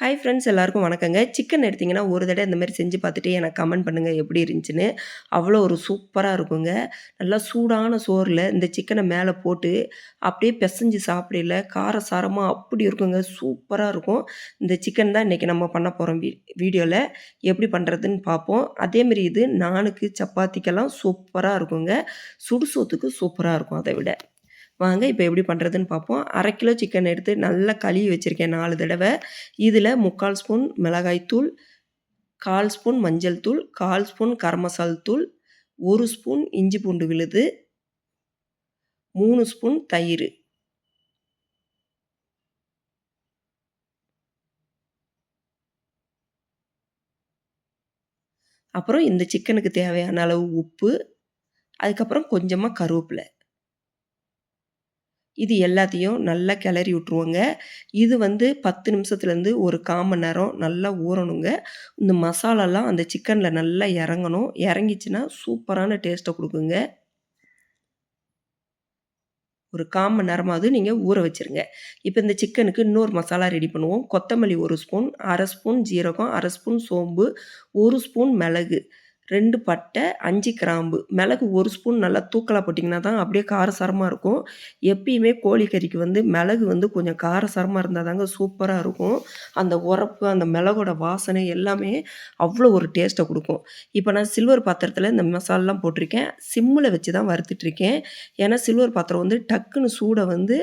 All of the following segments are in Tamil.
ஹாய் ஃப்ரெண்ட்ஸ் எல்லாருக்கும் வணக்கங்க. சிக்கன் எடுத்திங்கன்னா ஒரு தடவை இந்த மாதிரி செஞ்சு பார்த்துட்டு எனக்கு கமெண்ட் பண்ணுங்கள் எப்படி இருந்துச்சுன்னு. அவ்வளோ ஒரு சூப்பராக இருக்குங்க. நல்லா சூடான சோறில் இந்த சிக்கனை மேலே போட்டு அப்படியே பிசைஞ்சு சாப்பிடல கார சாரமாக அப்படி இருக்குங்க. சூப்பராக இருக்கும். இந்த சிக்கன் தான் இன்றைக்கி நம்ம பண்ண போகிறோம் வீ வீடியோவில் எப்படி பண்ணுறதுன்னு பார்ப்போம். அதேமாரி இது நானுக்கு சப்பாத்திக்கெல்லாம் சூப்பராக இருக்குங்க. சுடுசோத்துக்கு சூப்பராக இருக்கும் அதை விட. வாங்க இப்போ எப்படி பண்ணுறதுன்னு பார்ப்போம் அரை கிலோ சிக்கன் எடுத்து நல்லா கழுவி வச்சுருக்கேன் நாலு தடவை. இதில் முக்கால் ஸ்பூன் மிளகாய்த்தூள் கால் ஸ்பூன் மஞ்சள் தூள் கால் ஸ்பூன் கரமசால் தூள் ஒரு ஸ்பூன் இஞ்சி பூண்டு விழுது மூணு ஸ்பூன் தயிர். அப்புறம் இந்த சிக்கனுக்கு தேவையான அளவு உப்பு அதுக்கப்புறம் கொஞ்சமாக கருவேப்பிலை. இது எல்லாத்தையும் நல்லா கிளறி விட்ருவோங்க இது வந்து பத்து நிமிஷத்துலேருந்து ஒரு கால் மணி நேரம் நல்லா ஊறணுங்க. இந்த மசாலாலாம் அந்த சிக்கனில் நல்லா இறங்கணும். இறங்கிச்சின்னா சூப்பரான டேஸ்ட்டை கொடுக்குங்க. ஒரு கால் மணி நேரமாவது நீங்கள் ஊற வச்சுருங்க. இப்போ இந்த சிக்கனுக்கு இன்னொரு மசாலா ரெடி பண்ணுவோம். கொத்தமல்லி ஒரு ஸ்பூன் அரை ஸ்பூன் ஜீரகம் அரை ஸ்பூன் சோம்பு ஒரு ஸ்பூன் மிளகு. ரெண்டு பட்டை அஞ்சு கிராம்பு. மிளகு ஒரு ஸ்பூன் நல்லா தூக்கலாக போட்டிங்கன்னா தான் அப்படியே காரசாரமாக இருக்கும். எப்பயுமே கோழிக்கறிக்கு வந்து மிளகு வந்து கொஞ்சம் காரசாரமாக இருந்தால் தாங்க சூப்பராக இருக்கும். அந்த உரப்பு அந்த மிளகோட வாசனை எல்லாமே அவ்வளோ ஒரு டேஸ்ட்டை கொடுக்கும். இப்போ நான் சில்வர் பாத்திரத்தில் இந்த மசாலெலாம் போட்டிருக்கேன். சிம்மில் வச்சு தான் வறுத்துட்ருக்கேன் ஏன்னா சில்வர் பாத்திரம் வந்து டக்குன்னு சூடை வந்து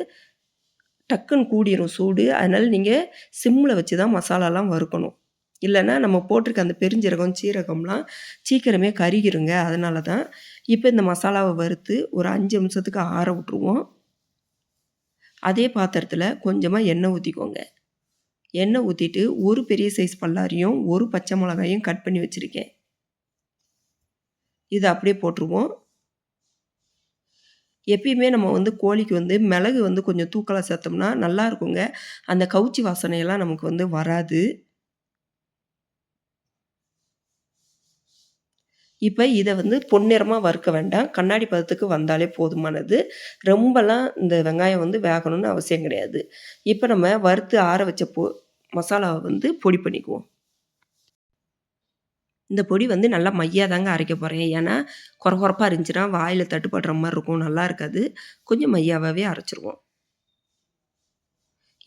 டக்குன்னு கூடிரும் சூடு. அதனால் நீங்கள் சிம்மில் வச்சு தான் மசாலாலாம் வறுக்கணும். இல்லைன்னா நம்ம போட்டிருக்க அந்த பெருஞ்சீரகம் சீரகம்லாம் சீக்கிரமே கருகிருங்க. அதனால தான் இப்போ இந்த மசாலாவை வறுத்து ஒரு அஞ்சு நிமிஷத்துக்கு ஆற விட்ருவோம் அதே பாத்திரத்தில் கொஞ்சமாக எண்ணெய் ஊற்றிக்கோங்க எண்ணெய் ஊற்றிட்டு ஒரு பெரிய சைஸ் பல்லாரியும் ஒரு பச்சை மிளகாயும் கட் பண்ணி வச்சுருக்கேன். இதை அப்படியே போட்டுருவோம். எப்பயுமே நம்ம வந்து கோழிக்கு வந்து மிளகு வந்து கொஞ்சம் தூக்கலாக சேர்த்தோம்னா நல்லா இருக்குங்க. அந்த கவுச்சி வாசனையெல்லாம் நமக்கு வந்து வராது. இப்போ இதை வந்து பொன்னிறமாக வறுக்க வேண்டாம். கண்ணாடி பதத்துக்கு வந்தாலே போதுமானது. ரொம்பலாம் இந்த வெங்காயம் வந்து வேகணும்னு அவசியம் கிடையாது. இப்போ நம்ம வறுத்து ஆற வச்ச பொ மசாலாவை வந்து பொடி பண்ணிக்குவோம். இந்த பொடி வந்து நல்லா மையாக தாங்க அரைக்க போகிறேன் ஏன்னா குறை குறப்பாக இருந்துச்சுன்னா வாயில் தட்டுப்படுற மாதிரி இருக்கும். நல்லா இருக்காது. கொஞ்சம் மையாவே அரைச்சிருவோம்.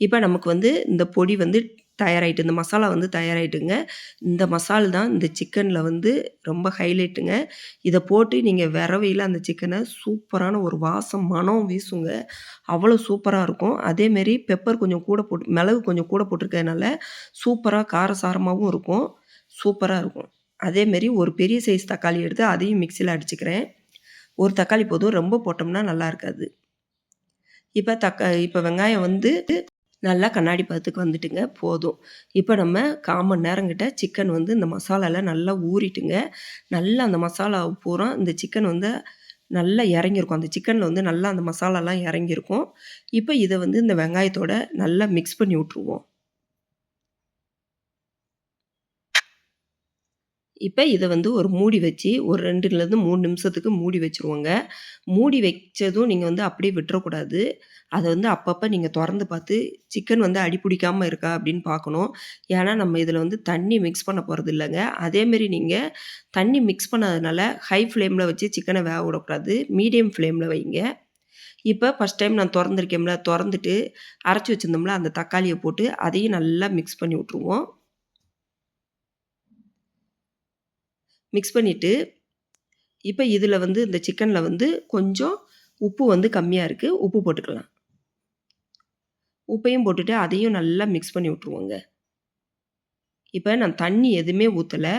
இப்போ நமக்கு வந்து இந்த பொடி வந்து தயாராகிட்டு இந்த மசாலா வந்து தயாராகிட்டுங்க இந்த மசால் தான் இந்த சிக்கனில் வந்து ரொம்ப ஹைலைட்டுங்க. இதை போட்டு நீங்கள் விரவையில் அந்த சிக்கனை சூப்பரான ஒரு வாசம் மனம் வீசுங்க. அவ்வளோ சூப்பராக இருக்கும். அதேமாரி பெப்பர் கொஞ்சம் கூட போட்டு மிளகு கொஞ்சம் கூட போட்டிருக்கிறதுனால சூப்பராக காரசாரமாகவும் இருக்கும். சூப்பராக இருக்கும். அதேமாரி ஒரு பெரிய சைஸ் தக்காளி எடுத்து அதையும் மிக்சியில் அடிச்சுக்கிறேன். ஒரு தக்காளி போதும். ரொம்ப போட்டோம்னா நல்லா இருக்காது. இப்போ தக்கா இப்போ வெங்காயம் வந்து நல்லா கண்ணாடி பதத்துக்கு வந்துட்டுங்க போதும். இப்போ நம்ம காமன் நேரங்கிட்ட சிக்கன் வந்து இந்த மசாலாவில் நல்லா ஊறிட்டுங்க. நல்லா அந்த மசாலா பூரா இந்த சிக்கன் வந்து நல்லா இறங்கியிருக்கும். அந்த சிக்கனில் வந்து நல்லா அந்த மசாலாலாம் இறங்கியிருக்கும். இப்போ இதை வந்து இந்த வெங்காயத்தோட நல்லா மிக்ஸ் பண்ணி விட்ருவோம் இப்போ இதை வந்து ஒரு மூடி வச்சு ஒரு ரெண்டுலேருந்து மூணு நிமிஷத்துக்கு மூடி வச்சுருவோங்க. மூடி வச்சதும் நீங்கள் வந்து அப்படியே விட்டுறக்கூடாது. அதை வந்து அப்பப்போ நீங்கள் திறந்து பார்த்து சிக்கன் வந்து அடி பிடிக்காமல் இருக்கா? அப்படின்னு பார்க்கணும். ஏன்னா நம்ம இதில் வந்து தண்ணி மிக்ஸ் பண்ண போகிறது இல்லைங்க. அதேமாரி நீங்கள் தண்ணி மிக்ஸ் பண்ணதுனால ஹை ஃப்ளேமில் வச்சு சிக்கனை வேக விடக்கூடாது. மீடியம் ஃப்ளேமில் வைங்க. இப்போ ஃபஸ்ட் டைம் நான் திறந்துருக்கேன்ல திறந்துட்டு அரைச்சி வச்சுருந்தோம்ல அந்த தக்காளியை போட்டு அதையும் நல்லா மிக்ஸ் பண்ணி விட்ருவோம் மிக்ஸ் பண்ணிவிட்டு இப்போ இதில் வந்து இந்த சிக்கனில் வந்து கொஞ்சம் உப்பு வந்து கம்மியாக இருக்குது உப்பு போட்டுக்கலாம். உப்பையும் போட்டுட்டு அதையும் நல்லா மிக்ஸ் பண்ணி விட்ருவோங்க இப்போ நான் தண்ணி எதுவுமே ஊற்றலை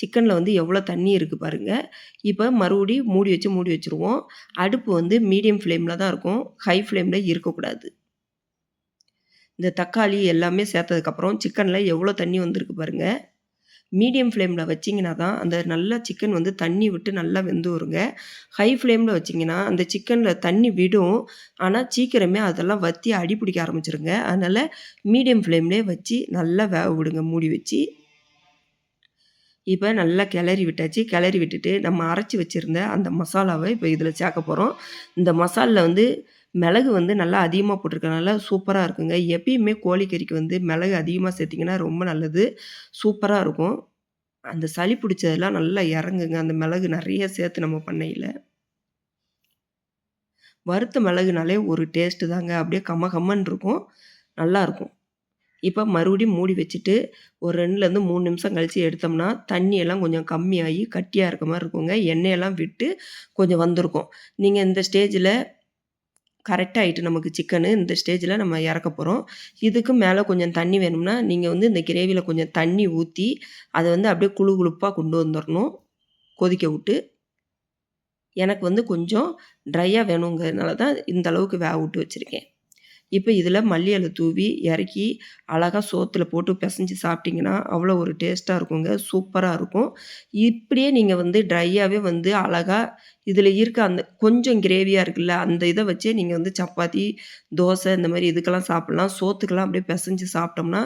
சிக்கனில் வந்து எவ்வளோ தண்ணி இருக்குது பாருங்கள் இப்போ மறுபடி மூடி வச்சு மூடி வச்சுருவோம். அடுப்பு வந்து மீடியம் ஃப்ளேமில் தான் இருக்கும். ஹை ஃப்ளேமில் இருக்கக்கூடாது. இந்த தக்காளி எல்லாமே சேர்த்ததுக்கப்புறம் சிக்கனில் எவ்வளோ தண்ணி வந்திருக்கு பாருங்கள் மீடியம் ஃப்ளேமில் வச்சிங்கன்னா தான் அந்த நல்லா சிக்கன் வந்து தண்ணி விட்டு நல்லா வெந்து வருங்க ஹை ஃப்ளேமில் வச்சிங்கன்னா அந்த சிக்கனில் தண்ணி விடும். ஆனால் சீக்கிரமே அதெல்லாம் வற்றி அடி பிடிக்க ஆரம்பிச்சிருங்க. அதனால் மீடியம் ஃப்ளேம்லேயே வச்சு நல்லா வேக விடுங்க மூடி வச்சு. இப்போ நல்லா கிளறி விட்டாச்சு. கிளறி விட்டுட்டு நம்ம அரைச்சி வச்சுருந்த அந்த மசாலாவை இப்போ இதில் சேர்க்க போகிறோம் இந்த மசாலில் வந்து மிளகு வந்து நல்லா அதிகமாக போட்டிருக்கனால சூப்பராக இருக்குங்க. எப்பயுமே கோழிக்கறிக்கு வந்து மிளகு அதிகமாக சேர்த்திங்கன்னா ரொம்ப நல்லது. சூப்பராக இருக்கும். அந்த சளி பிடிச்சதெல்லாம் நல்லா இறங்குங்க. அந்த மிளகு நிறைய சேர்த்து நம்ம பண்ணையில. வறுத்த மிளகுனாலே ஒரு டேஸ்ட்டு தாங்க. அப்படியே கம்ம கம்மன் இருக்கும். நல்லாயிருக்கும் இப்போ மறுபடியும் மூடி வச்சுட்டு, ஒரு 2லருந்து 3 நிமிஷம் கழித்து எடுத்தோம்னா, தண்ணியெல்லாம் கொஞ்சம் கம்மியாகி கட்டியாக இருக்க மாதிரி இருக்குங்க. எண்ணெயெல்லாம் விட்டு கொஞ்சம் வந்திருக்கும். நீங்கள் இந்த ஸ்டேஜில் கரெக்டாக ஆயிட்டு நமக்கு சிக்கனு. இந்த ஸ்டேஜில் நம்ம இறக்க போகிறோம் இதுக்கு மேலே கொஞ்சம் தண்ணி வேணும்னா, நீங்கள் வந்து இந்த கிரேவியில் கொஞ்சம் தண்ணி ஊற்றி அதை வந்து அப்படியே குழு குழுப்பாக கொண்டு வந்துடணும் கொதிக்க விட்டு. எனக்கு வந்து கொஞ்சம் ட்ரையாக வேணுங்கிறதுனால தான் இந்த அளவுக்கு வேக விட்டு வச்சுருக்கேன் இப்போ இதில் மல்லி இல தூவி இறக்கி, அழகாக சோத்தில் போட்டு பிசைஞ்சு சாப்பிட்டிங்கன்னா அவ்வளோ ஒரு டேஸ்ட்டாக இருக்குங்க. சூப்பராக இருக்கும். இப்படியே நீங்கள் வந்து ட்ரையாகவே வந்து அழகா இதில் இருக்க அந்த கொஞ்சம் கிரேவியாக இருக்குல்ல, அந்த இதை வச்சே நீங்கள் வந்து சப்பாத்தி, தோசை இந்த மாதிரி இதுக்கெல்லாம் சாப்பிட்லாம் சோத்துக்கெல்லாம் அப்படியே பிசைஞ்சு சாப்பிட்டோம்னா,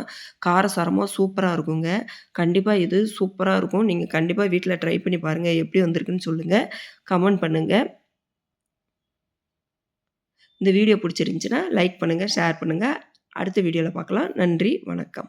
காரசாரமாக சூப்பராக இருக்குங்க. கண்டிப்பாக இது சூப்பராக இருக்கும். நீங்கள் கண்டிப்பாக வீட்டில் ட்ரை பண்ணி பாருங்கள் எப்படி வந்திருக்குன்னு சொல்லுங்கள் கமெண்ட் பண்ணுங்கள் இந்த வீடியோ பிடிச்சிருந்துச்சுன்னா, லைக் பண்ணுங்கள் ஷேர் பண்ணுங்கள் அடுத்த வீடியோவில் பார்க்கலாம். நன்றி, வணக்கம்.